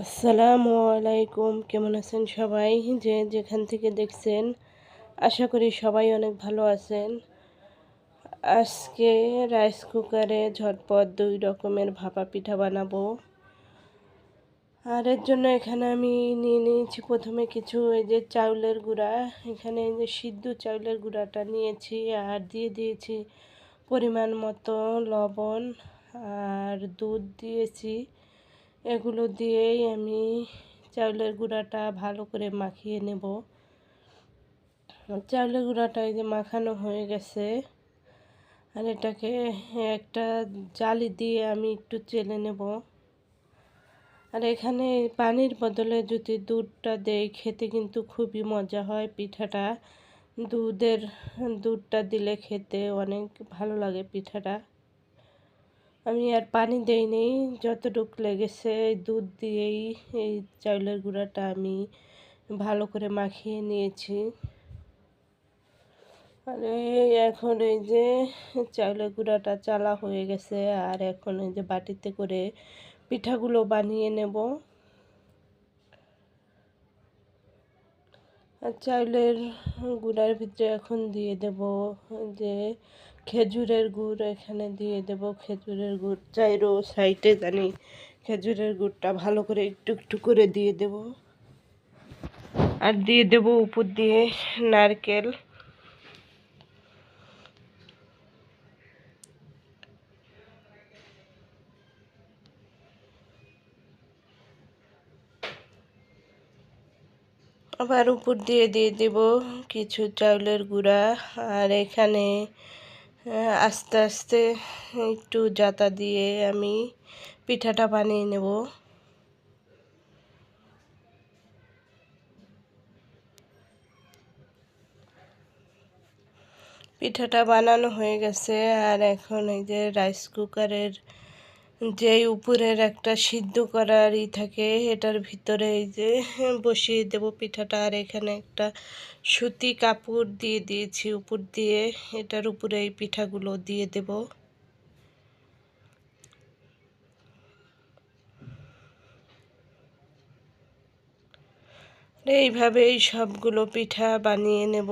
আসসালামু আলাইকুম। কেমন আছেন সবাই? যে যেখান থেকে দেখছেন, আশা করি সবাই অনেক ভালো আছেন। আজকে রাইস কুকারে ঝটপট দুই রকমের ভাপা পিঠা বানাবো। আর এর জন্য এখানে আমি নিয়ে নিয়েছি প্রথমে কিছু এই যে চাউলের গুঁড়া। এখানে যে সিদ্ধ চাউলের গুঁড়াটা নিয়েছি আর দিয়ে দিয়েছি পরিমাণ মতো লবণ আর দুধ দিয়েছি। এগুলো দিয়েই আমি চাউলের গুঁড়াটা ভালো করে মাখিয়ে নেব। চাউলের গুঁড়াটা এই যে মাখানো হয়ে গেছে। আর এটাকে একটা জালি দিয়ে আমি একটু চেলে নেব। আর এখানে পানির বদলে যদি দুধটা দেই, খেতে কিন্তু খুবই মজা হয় পিঠাটা। দুধের দুধটা দিলে খেতে অনেক ভালো লাগে পিঠাটা। আমি আর পানি দেইনি যতটুক লেগেছে দুধ দিয়েই এই চাউলের গুঁড়াটা আমি ভালো করে মাখিয়ে নিয়েছি। আর, এখন এই যে চাউলের গুঁড়াটা চালা হয়ে গেছে, আর এখন এই যে বাটিতে করে পিঠাগুলো বানিয়ে নেব। আর চাউলের গুঁড়ার ভিতরে এখন দিয়ে দেব যে খেজুরের গুড় এখানে দিয়ে দেব। খেজুরের গুড় চাইরো সাইডে জানি খেজুরের গুড়টা ভালো করে একটু একটু করে দিয়ে দেব। আর দিয়ে দেব উপর দিয়ে নারকেল। আবার উপর দিয়ে দিয়ে দেব কিছু চাউলের গুঁড়া। আর এখানে আস্তে আস্তে একটু জাতা দিয়ে আমি পিঠাটা বানিয়ে নেব। পিঠাটা বানানো হয়ে গেছে, আর এখন এই যে রাইস কুকারের যে উপরের একটা সিদ্ধ করার ই থাকে, এটার ভিতরে এই যে বসিয়ে দেব পিঠাটা। আর এখানে একটা সুতি কাপড় দিয়ে দিয়েছি উপর দিয়ে। এটার উপরে এই পিঠাগুলো দিয়ে দেব। এইভাবেই সবগুলো পিঠা বানিয়ে নেব।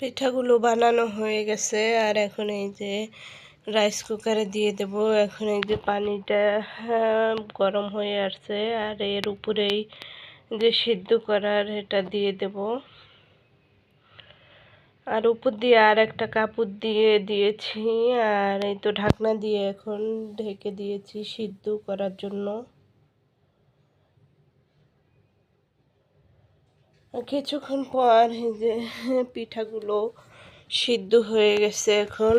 পিঠাগুলো বানানো হয়ে গেছে। আর এখন এই যে রাইস কুকারে দিয়ে দেব। এখন এই যে পানিটা হ্যাঁ, গরম হয়ে আসছে। আর এর উপরেই যে সিদ্ধ করার এটা দিয়ে দেব। আর উপর দিয়ে আর একটা কাপড় দিয়ে দিয়েছি। আর এই তো ঢাকনা দিয়ে এখন ঢেকে দিয়েছি সিদ্ধ করার জন্য। কিছুক্ষণ পর যে পিঠাগুলো সিদ্ধ হয়ে গেছে এখন।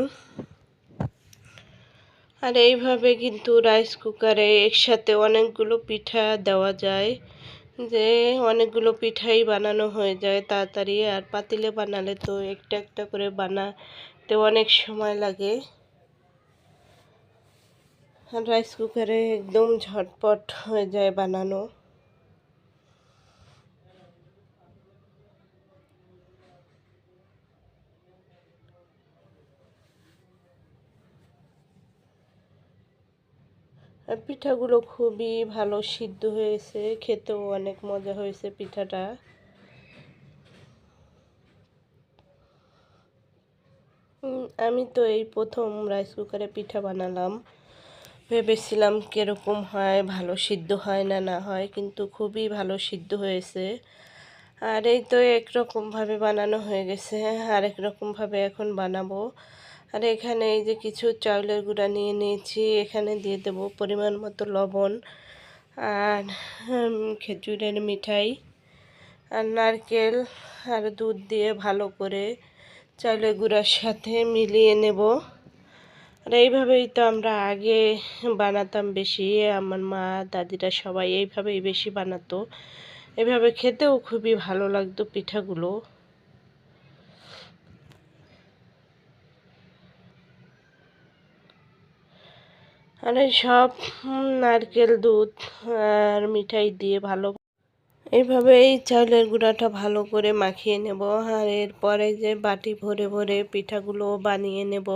আর এইভাবে কিন্তু রাইস কুকারে একসাথে অনেকগুলো পিঠা দেওয়া যায়, যে অনেকগুলো পিঠাই বানানো হয়ে যায় তাড়াতাড়ি, আর পাতিলে বানালে তো একটা একটা করে বানাতে অনেক সময় লাগে। আর রাইস কুকারে একদম ঝটপট হয়ে যায় বানানো। পিঠাগুলো খুবই ভালো সিদ্ধ হয়েছে, খেতেও অনেক মজা হয়েছে পিঠাটা। আমি তো এই প্রথম রাইস কুকারে পিঠা বানালাম। ভেবেছিলাম কীরকম হয়, ভালো সিদ্ধ হয় না না হয়, কিন্তু খুবই ভালো সিদ্ধ হয়েছে। আর এই তো একরকমভাবে বানানো হয়ে গেছে আর একরকমভাবে এখন বানাবো। আর এখানে এই যে কিছু চাউলের গুঁড়া নিয়ে নিয়েছি। এখানে দিয়ে দেব পরিমাণ মতো লবণ আর খেজুরের মিঠাই আর নারকেল আর দুধ দিয়ে ভালো করে চাউলের গুঁড়ার সাথে মিলিয়ে নেব। আর এইভাবেই তো আমরা আগে বানাতাম বেশি। আমার মা, দাদিরা সবাই এইভাবেই বেশি বানাতো। এভাবে খেতেও খুবই ভালো লাগতো পিঠাগুলো। আর সব নারকেল দুধ আর মিঠাই দিয়ে ভালো। এইভাবেই চাউলের গুঁড়াটা ভালো করে মাখিয়ে নেব আর এরপরে যে বাটি ভরে ভরে পিঠাগুলো বানিয়ে নেব।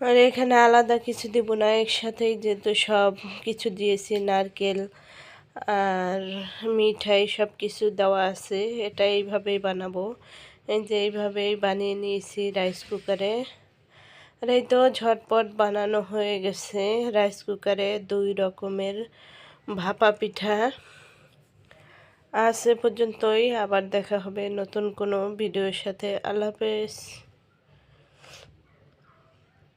আর এখানে আলাদা কিছু দেব না, একসাথেই যেহেতু সব কিছু দিয়েছি, নারকেল আর মিঠাই সব কিছু দেওয়া আছে, এটা এইভাবেই বানাবো। এই যে এইভাবেই বানিয়ে নিয়েছি রাইস কুকারে আর এই তো ঝটপট বানানো হয়ে গেছে। রাইস কুকারে দুই রকমের ভাপা পিঠা আজ এ পর্যন্তই। আবার দেখা হবে নতুন কোনো ভিডিওর সাথে। আল্লাহ হাফেজ।